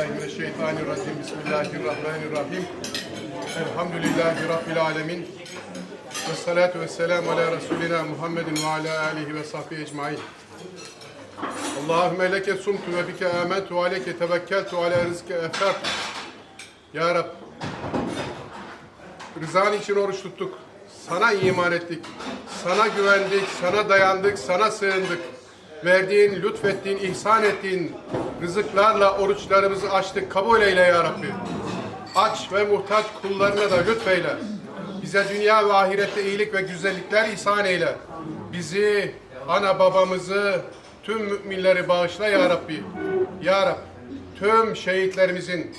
Euzubillahimineşşeytanirracim. Bismillahirrahmanirrahim. Elhamdülillahi Rabbil alemin. Ve salatu ve selamu ala Resulina Muhammedin ve ala alihi ve sahbihi ecmain. Allahümme leke sumtu ve bike amentu ve aleyke tevekkeltu ala rızkı efer. Ya Rab, rızan için oruç tuttuk. Sana iman ettik. Sana güvendik, sana dayandık, sana sığındık. Verdiğin, lütfettiğin, ihsan ettiğin rızıklarla oruçlarımızı açtık. Kabul eyle ya Rabbi. Aç ve muhtaç kullarına da lütfeyle. Bize dünya ve ahirette iyilik ve güzellikler ihsan eyle. Bizi, ana babamızı, tüm müminleri bağışla ya Rabbi. Ya Rabbi, tüm şehitlerimizin,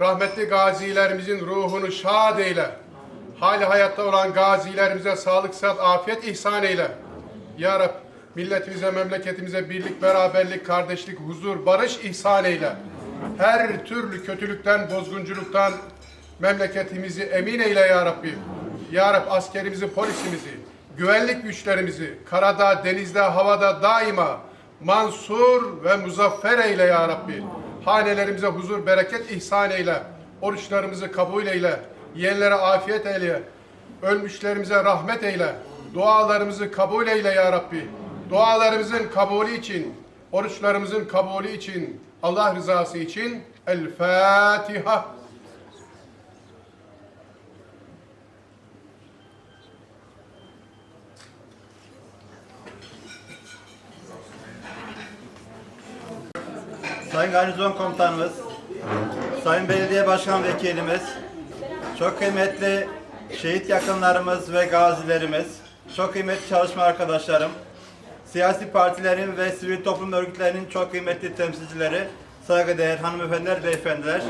rahmetli gazilerimizin ruhunu şad eyle. Hali hayatta olan gazilerimize sağlık, sıhhat, afiyet ihsan eyle. Ya Rab, milletimize, memleketimize birlik, beraberlik, kardeşlik, huzur, barış ihsan eyle. Her türlü kötülükten, bozgunculuktan memleketimizi emin eyle ya Rabbi. Ya Rab, askerimizi, polisimizi, güvenlik güçlerimizi, karada, denizde, havada daima mansur ve muzaffer eyle ya Rabbi. Hanelerimize huzur, bereket ihsan eyle. Oruçlarımızı kabul eyle. Yiyenlere afiyet eyle. Ölmüşlerimize rahmet eyle. Dualarımızı kabul eyle ya Rabbi. Dualarımızın kabulü için, oruçlarımızın kabulü için, Allah rızası için El Fatiha. Sayın Garnizon Komutanımız, Sayın Belediye Başkan Vekilimiz, çok kıymetli şehit yakınlarımız ve gazilerimiz, çok kıymetli çalışma arkadaşlarım, siyasi partilerin ve sivil toplum örgütlerinin çok kıymetli temsilcileri, saygıdeğer hanımefendiler, beyefendiler,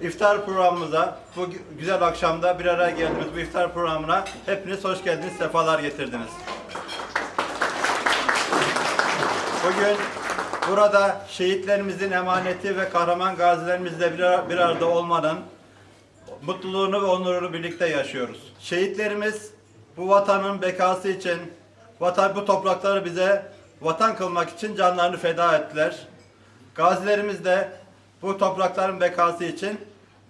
iftar programımıza, bu gü- güzel akşamda bir araya geldiğimiz bu iftar programına hepiniz hoş geldiniz, sefalar getirdiniz. Bugün burada şehitlerimizin emaneti ve kahraman gazilerimizle bir, bir arada olmanın mutluluğunu ve onurunu birlikte yaşıyoruz. Şehitlerimiz bu vatanın bekası için, vatan bu toprakları bize vatan kılmak için canlarını feda ettiler. Gazilerimiz de bu toprakların bekası için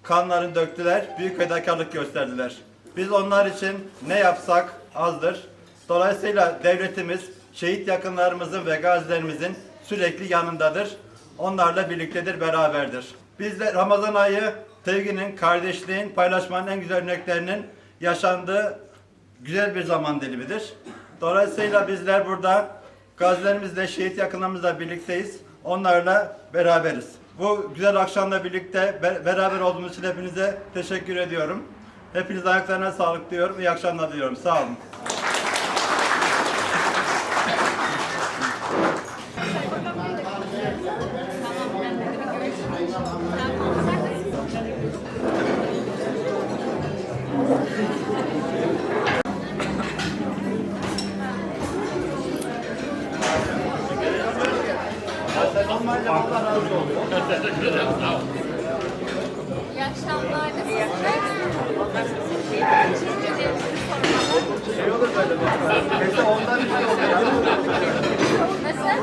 kanlarını döktüler, büyük fedakarlık gösterdiler. Biz onlar için ne yapsak azdır. Dolayısıyla devletimiz şehit yakınlarımızın ve gazilerimizin sürekli yanındadır. Onlarla birliktedir, beraberdir. Biz de Ramazan ayı sevginin, kardeşliğin, paylaşmanın en güzel örneklerinin yaşandığı güzel bir zaman dilimidir. Dolayısıyla bizler burada gazilerimizle, şehit yakınlarımızla birlikteyiz. Onlarla beraberiz. Bu güzel akşamla birlikte be- beraber olduğumuz için hepinize teşekkür ediyorum. Hepiniz ayaklarına sağlık diyorum. İyi akşamlar diliyorum. Sağ olun. İyi akşamlar. Nasılsınız? Teşekkür ederim. Sizi sormalı. Şey olur böyle. Mesela ondan bir şey olur. Nasıl?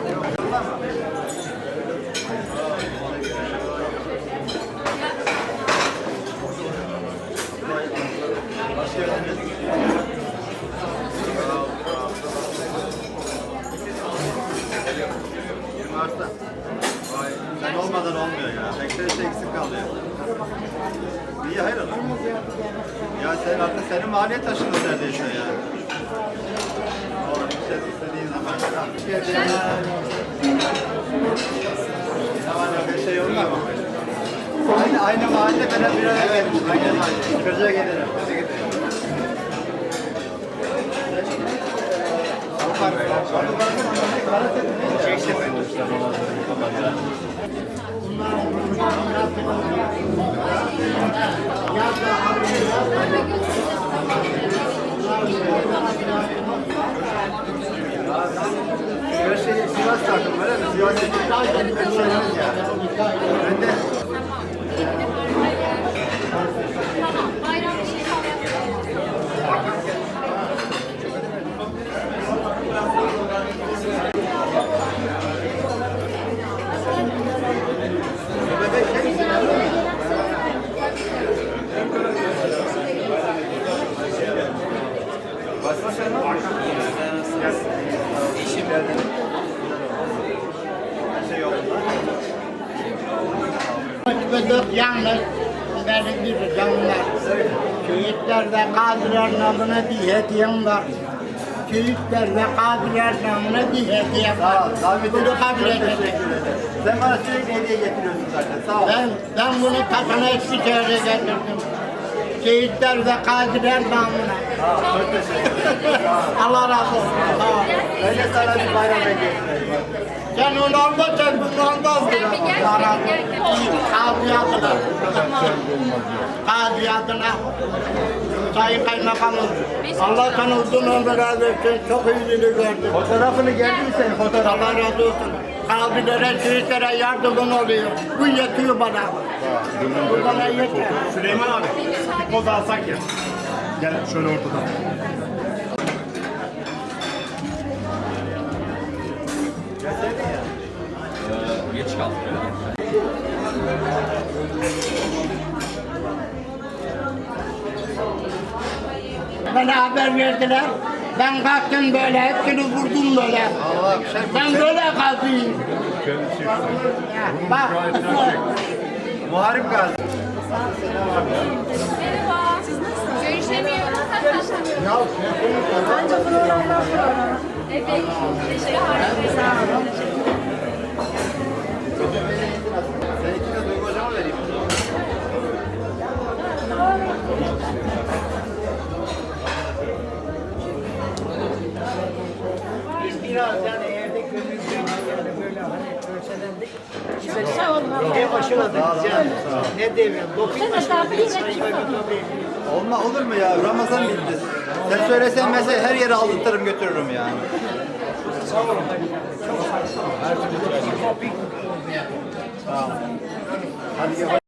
Olmadan olmuyor ya. Bekleyişte eksik kalıyor. Niye hayır olur? Ya sen artık senin maliyet taşındı neredeyse ya. Oğlum işte istediğin zaman. Tamam bir şey olmuyor mu? Aynı, aynı mahalle ben bir araya gelmiş. Aynı mahalle. Kırca gelirim. Hadi gidelim. Her Açmadık yalnız benim bir canlar. Şehitler ve gazilerin adına bir hediyem var. Şehitler ve gazilerin adına bir hediyem var. Bunu kabul edecek. Sen bana sürekli hediye getiriyorsun zaten. Sağ ol. Ben, ben bunu takana Eskişehir'e getirdim. Şehitler ve gaziler namına. Çok teşekkür ederim. Allah razı olsun. Sağ ol. Ben de sana bir bayram hediye getireyim. Sen onu alma, sen bunu almaz. Sen bir gel, razı gel. Kazi adına. Sayın Kaymakamım. Allah sana uzun ömür razı olsun. Çok iyiliğini gördüm. Fotoğrafını geldi mi senin fotoğrafın? Allah razı olsun. Kazilere, şehitlere yardımın oluyor. Bu yetiyor bana. Bu bana yeter. Süleyman abi, bir poz alsak ya. Gel şöyle ortadan. Bana haber verdiler. Ben kalktım böyle, hepsini vurdum böyle. Ben böyle. Ya, Bak, Muharip Gazi. Merhaba. Siz nasılsınız? Görüşemiyoruz. Ya Ancak programdan sonra. Evet. Teşekkür ederim. Sağ olun. Ne başladık yani. Ne diyeyim dokuz Sen de başladık. tabii yine Sayın çıkma. Bakan Bey. Olma olur mu ya? Ramazan bitti. Sen söylesen mesela her yere aldırtırım götürürüm yani. Hadi gel.